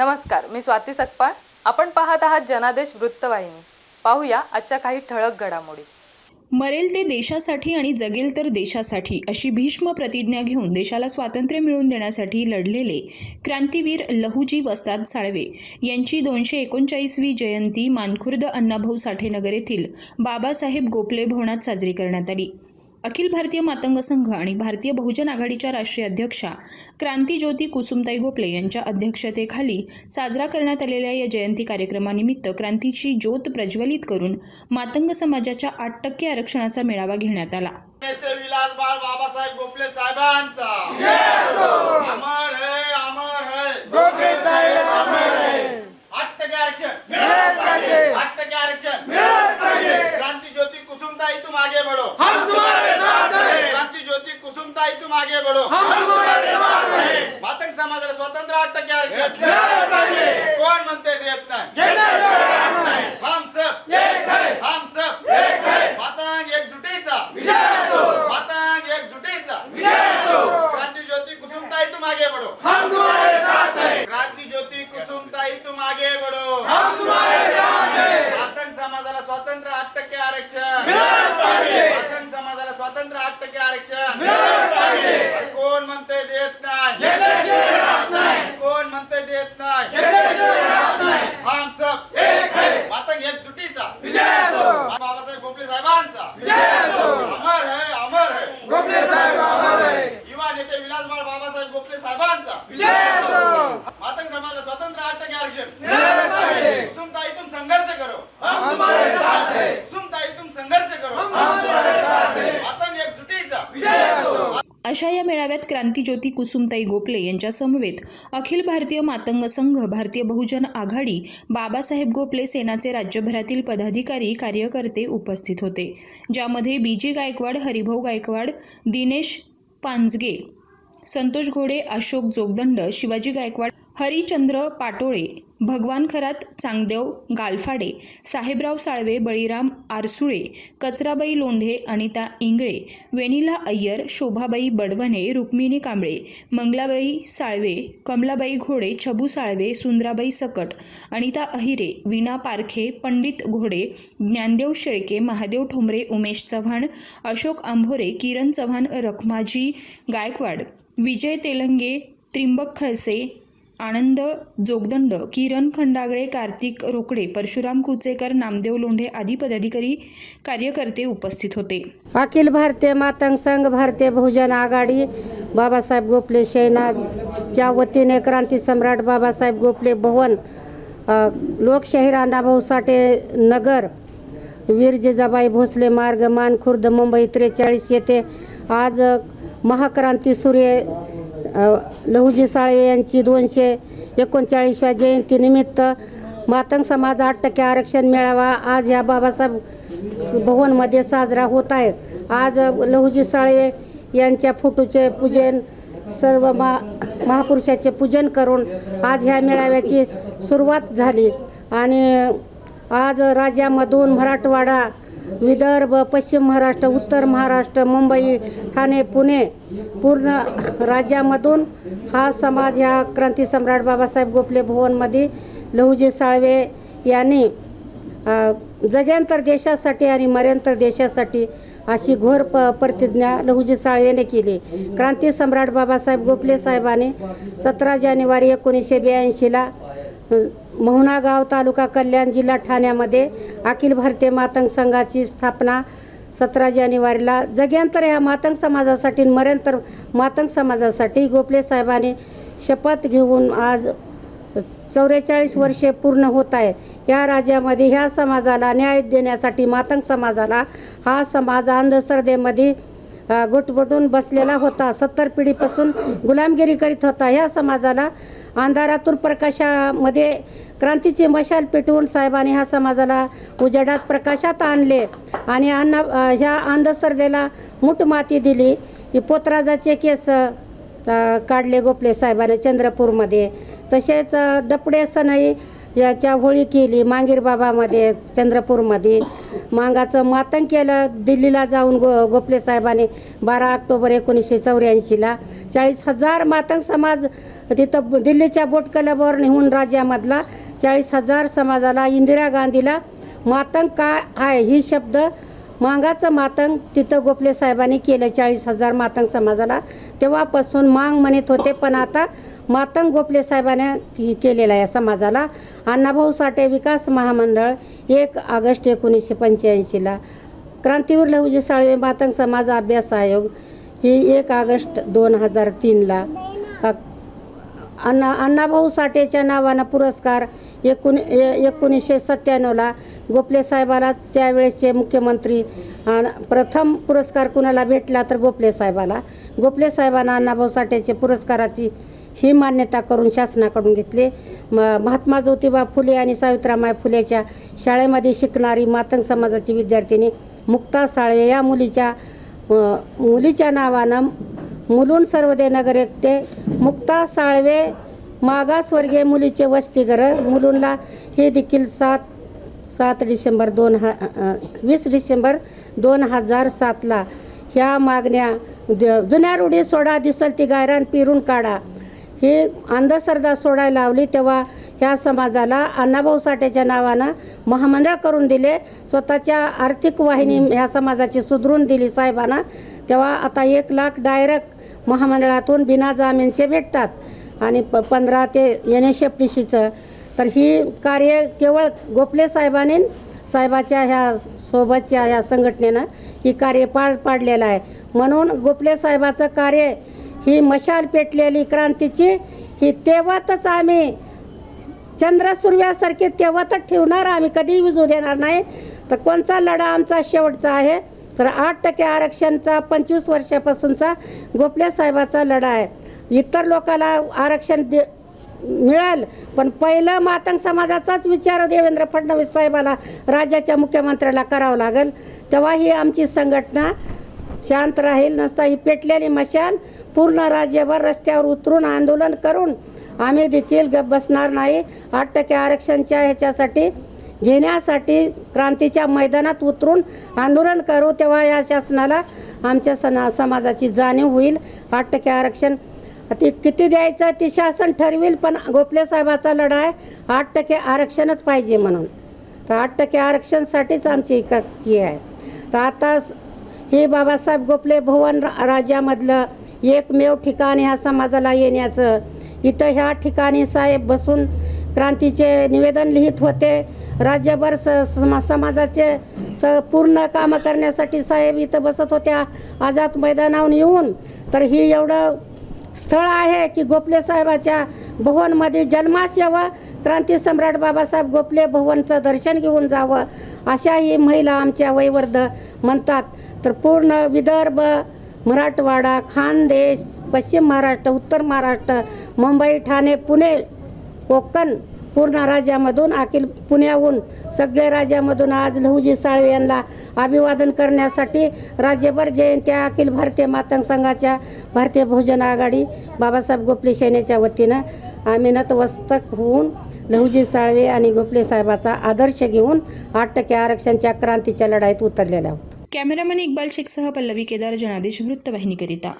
नमस्कार मी स्वाती सकपाळ. आपण पाहत आहात जनादेश वृत्तवाहिनी. पाहूया आजच्या काही ठळक घडामोडी. मरेल ते देशासाठी आणि जगेल तर देशासाठी अशी भीष्म प्रतिज्ञा घेऊन देशाला स्वातंत्र्य मिळवून देण्यासाठी लढलेले क्रांतीवीर लहुजी वस्ताद साळवे यांची दोनशे एकोणचाळीसवी जयंती मानखुर्द अण्णाभाऊ साठेनगर येथील बाबासाहेब गोपले भवनात साजरी करण्यात आली. अखिल भारतीय मातंग संघ आणि भारतीय बहुजन आघाडीच्या राष्ट्रीय अध्यक्षा क्रांतीज्योती कुसुमताई गोपले यांच्या अध्यक्षतेखाली साजरा करण्यात आलेल्या या जयंती कार्यक्रमानिमित्त क्रांतीची ज्योत प्रज्वलित करून मातंग समाजाच्या आठ टक्के आरक्षणाचा मेळावा घेण्यात आला. बाबासाहेब गोखले साहेबांचा अमर है अमर है गोखले साहेब अमर है आठ टक्के आरक्षण मिळालं पाहिजे आठ टक्के आरक्षण मिळालं पाहिजे क्रांति ज्योति कुसुमताई तुम आगे बढ़ो हम तुम्हारे साथ हैं क्रांति ज्योति कुसुमताई तुम आगे बढ़ो हम तुम्हारे साथ हैं मातंग समाजाला स्वतंत्र आठ टक्के आरक्षण मिळालं पाहिजे कोण म्हणते देत नाही घेण्याचं काम नाही हम सब एक है हम सब एक है मातंग एकजुटीचा विजय असो मातंग एकजुटीचा विजय असो क्रांति ज्योति कुसुमताई तुम आगे बढ़ो हम तुम्हारे साथ हैं क्रांति ज्योति कुसुमताई तुम आगे बढ़ो हम तुम्हारे साथ हैं मातंग समाजाला स्वातंत्र्य आठ टक्के आरक्षण मिळालं पाहिजे मातंग समाजाला स्वातंत्र्य आठ टक्के आरक्षण मिळालं पाहिजे कोण म्हणते देत नाही घेण्याशिवाय राहत नाही कोण म्हणते देत नाही घेण्याशिवाय राहत नाही हम सब एक है मातंग एकजुटीचा विजय असो बाबासाहेब गोखले साहेबांचा विजय असो अमर है अमर है गोखले साहेब अमर है युवा नेते विलासबाळ बाबासाहेब गोखले साहेबांचा विजय असो मातंग समाजाला स्वातंत्र्य आठ टक्के आरक्षण मिळालं पाहिजे कुसुमताई तुम संघर्ष करो हम तुम्हारे साथ हैं कुसुमताई तुम संघर्ष करो हम तुम्हारे साथ हैं मातंग एकजुटीचा विजय असो अशा या मेळाव्यात क्रांतीज्योती कुसुमताई गोपले यांच्या समवेत अखिल भारतीय मातंग संघ भारतीय बहुजन आघाडी बाबासाहेब गोपले सेनाचे राज्यभरातील पदाधिकारी कार्यकर्ते उपस्थित होते. ज्यामध्ये बीजी गायकवाड हरिभाऊ गायकवाड दिनेश पांजगे संतोष घोडे अशोक जोगदंड शिवाजी गायकवाड हरिचंद्र पाटोळे भगवान खरात चांगदेव गालफाडे साहेबराव साळवे बळीराम आरसुळे कचराबाई लोंढे अनिता इंगळे वेनिला अय्यर शोभाबाई बडवणे रुक्मिणी कांबळे मंगलाबाई साळवे कमलाबाई घोडे छबू साळवे सुंदराबाई सकट अनिता अहिरे वीणा पारखे पंडित घोडे ज्ञानदेव शेळके महादेव ठोंबरे उमेश चव्हाण अशोक आंभोरे किरण चव्हाण रखमाजी गायकवाड विजय तेलंगे त्रिंबक खळसे आनंद जोगदंड किरण खंडागळे कार्तिक रोकडे परशुराम कुचेकर नामदेव लोंढे आदी पदाधिकारी कार्यकर्ते उपस्थित होते. अखिल भारतीय मातंग संघ भारतीय बहुजन आघाडी बाबासाहेब गोपले शैनाच्या वतीने क्रांती सम्राट बाबासाहेब गोपले भवन लोकशाहीर अण्णाभाऊ साठे नगर वीर जिजाबाई भोसले मार्ग मानखुर्द मुंबई त्रेचाळीस येथे आज महाक्रांती सूर्य लहुजी साळवे यांची दोनशे एकोणचाळीसव्या जयंतीनिमित्त मातंग समाज आठ टक्के आरक्षण मिळावा आज या बाबासाहेब भवनमध्ये साजरा होत आहे. आज लहुजी साळवे यांच्या फोटोचे पूजन सर्व मा महापुरुषाचे पूजन करून आज ह्या मेळाव्याची सुरुवात झाली. आणि आज राज्यामधून मराठवाडा विदर्भ पश्चिम महाराष्ट्र उत्तर महाराष्ट्र मुंबई ठाणे पुणे पूर्ण राज्यामधून हा समाज ह्या क्रांती सम्राट बाबासाहेब गोपले भवनमध्ये लहुजी साळवे यांनी जगेंतर देशासाठी आणि मर्यंतर देशासाठी अशी घोर प प्रतिज्ञा लहुजी साळवेने केली. क्रांती सम्राट बाबासाहेब गोखले साहेबांनी सतरा जानेवारी एकोणीसशे ब्याऐंशीला मोहनागाव तालुका कल्याण जिल्हा ठाण्यामध्ये अखिल भारतीय मातंग संघाची स्थापना सतरा जानेवारीला. जग्यांतर ह्या मातंग समाजासाठी मरेंतर मर्यंतर मातंग समाजासाठी गोपले साहेबांनी शपथ घेऊन आज चौवेचाळीस वर्षे पूर्ण होत आहे या राज्यामध्ये ह्या समाजाला न्याय देण्यासाठी मातंग समाजाला हा समाज अंधश्रद्धेमध्ये अ, घुटबुटून बसलेला होता. सत्तर पिढीपासून गुलामगिरी करीत होता. ह्या समाजाला अंधारातून प्रकाशामध्ये क्रांतीची मशाल पेटवून साहेबांनी ह्या समाजाला उजेडात प्रकाशात आणले आणि अन्न ह्या अंधश्रद्धेला मूठ माती दिली. की पोतराजाचे केस काढले गोपले साहेबाने चंद्रपूरमध्ये. तसेच डपडे सनई याच्या होळी केली. मांगीर बाबामध्ये चंद्रपूरमध्ये. मांगाचं मातंग केलं. दिल्लीला जाऊन गो गोपले साहेबांनी बारा ऑक्टोबर एकोणीसशे चौऱ्याऐंशीला. चाळीस हजार मातंग समाज तिथं दिल्लीच्या बोट क्लबवर नेऊन राज्यामधला चाळीस हजार समाजाला इंदिरा गांधीला मातंग काय आहे ही शब्द मांगाचं मातंग तिथं गोपले साहेबांनी केलं. चाळीस हजार मातंग समाजाला तेव्हापासून मांग म्हणत होते पण आता मातंग गोपले साहेबाने ही केलेला आहे समाजाला. अण्णाभाऊ साठे विकास महामंडळ एक ऑगस्ट एकोणीसशे पंच्याऐंशीला. क्रांतीवीर लहुजी साळवे मातंग समाज अभ्यास आयोग ही एक ऑगस्ट दोन हजार तीनला. अण्णा अण्णाभाऊ साठेच्या नावानं पुरस्कार एकोण ए एकोणीसशे सत्त्याण्णवला गोपले साहेबाला त्यावेळेसचे मुख्यमंत्री प्रथम पुरस्कार कुणाला भेटला तर गोपले साहेबाला. गोपले साहेबांना अण्णाभाऊ साठेचे पुरस्काराची ही मान्यता करून शासनाकडून घेतले. म महात्मा ज्योतिबा फुले आणि सावित्रामाय फुलेच्या शाळेमध्ये शिकणारी मातंग समाजाची विद्यार्थिनी मुक्ता साळवे या मुलीच्या मुलीच्या नावानं मुलून सर्वदे नगर एकते मुक्ता साळवे मागासवर्गीय मुलीचे वसतिगृह मुलूनला हे देखील सात सात डिसेंबर दोन हा वीस डिसेंबर दोन हजार सातला. ह्या मागण्या द- जुन्या रूढी सोडा दिसल ती गायरान पिरून काढा. ही अंधश्रद्धा सोडायला लावली तेव्हा ह्या समाजाला अण्णाभाऊ साठेच्या नावानं महामंडळ करून दिले. स्वतःच्या आर्थिक वाहिनी ह्या समाजाची सुधरून दिली साहेबांना. तेव्हा आता एक लाख डायरेक्ट महामंडळातून बिना जामीनचे भेटतात. आणि प पंधरा ते एन एस एफ टी सीचं तर ही कार्य केवळ गोपले साहेबांनी साहेबाच्या ह्या सोबतच्या ह्या संघटनेनं ही कार्य पार पाडलेलं आहे. म्हणून गोपले साहेबाचं कार्य ही मशाल पेटलेली क्रांतीची ही तेव्हातच आम्ही चंद्र सूर्यासारखे तेव्हातच ठेवणार आम्ही कधीही विजू देणार नाही. तर कोणचा लढा आमचा शेवटचा आहे? तर आठ टक्के आरक्षणचा पंचवीस वर्षापासूनचा गोपले साहेबाचा लढा आहे. इतर लोकाला आरक्षण दे मिळेल. पण पहिलं मातंग समाजाचाच विचार देवेंद्र फडणवीस साहेबाला राज्याच्या मुख्यमंत्र्याला करावं लागेल. तेव्हा ही आमची संघटना शांत राहील नसता ही पेटलेली मशाल पूर्ण राज्यभर रस्त्यावर उतरून आंदोलन करून आम्ही देखील गप बसणार नाही. आठ टक्के आरक्षणच्या ह्याच्यासाठी घेण्यासाठी क्रांतीच्या मैदानात उतरून आंदोलन करू तेव्हा या शासनाला आमच्या सना समाजाची जाणीव होईल. आठ टक्के आरक्षण ते किती द्यायचं ते शासन ठरवेल पण गोपले साहेबाचा लढा आहे. आठ टक्के आरक्षणच पाहिजे म्हणून. तर आठ टक्के आरक्षणसाठीच आमची एकाकी आहे. तर आता स- हे बाबासाहेब गोपले भुवन राजामधलं राज्यामधलं एकमेव ठिकाण ह्या समाजाला येण्याचं. इथं ह्या ठिकाणी साहेब बसून क्रांतीचे निवेदन लिहित होते. राज्यभर स समा समाजाचे स पूर्ण कामं करण्यासाठी साहेब इथं बसत होत्या. आझाद मैदानावर येऊन. तर ही एवढं स्थळ आहे की गोपले साहेबाच्या भुवनमध्ये जन्मास यावं क्रांती सम्राट बाबासाहेब गोपले भुवनचं दर्शन घेऊन जावं अशाही महिला आमच्या वैवर्ध म्हणतात. तर पूर्ण विदर्भ मराठवाडा खानदेश पश्चिम महाराष्ट्र उत्तर महाराष्ट्र मुंबई ठाणे पुणे कोकण पूर्ण राज्यामधून अखिल पुण्याहून सगळ्या राज्यामधून आज लहुजी साळवे यांना अभिवादन करण्यासाठी राज्यभर जयंत्या अखिल भारतीय मातंग संघाच्या भारतीय बहुजन आघाडी बाबासाहेब गोपले सेनेच्या वतीनं आम्ही नतमस्तक होऊन लहुजी साळवे आणि गोपले साहेबाचा आदर्श घेऊन आठ टक्के आरक्षणच्या क्रांतीच्या लढाईत उतरलेल्या आहोत. कॅमेरामॅन इक्बाल शेखसह पल्लवी केदार जनादेश वृत्तवाहिनीकरिता.